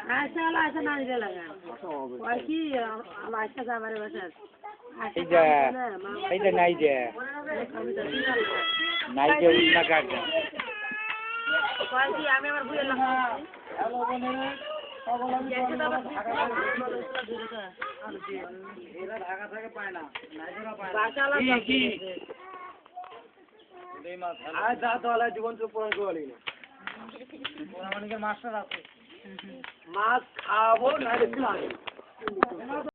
দিলে ওই কি আলো আসে যাবারে বসে এই এই যে নাই যে। নাই যে উল্টা কাট আমি আমার বুঝে লাগছে এরা ঢাকা থেকে পায় না নাইজেরা পায় না বাসালা কি Maß, aber, nein, das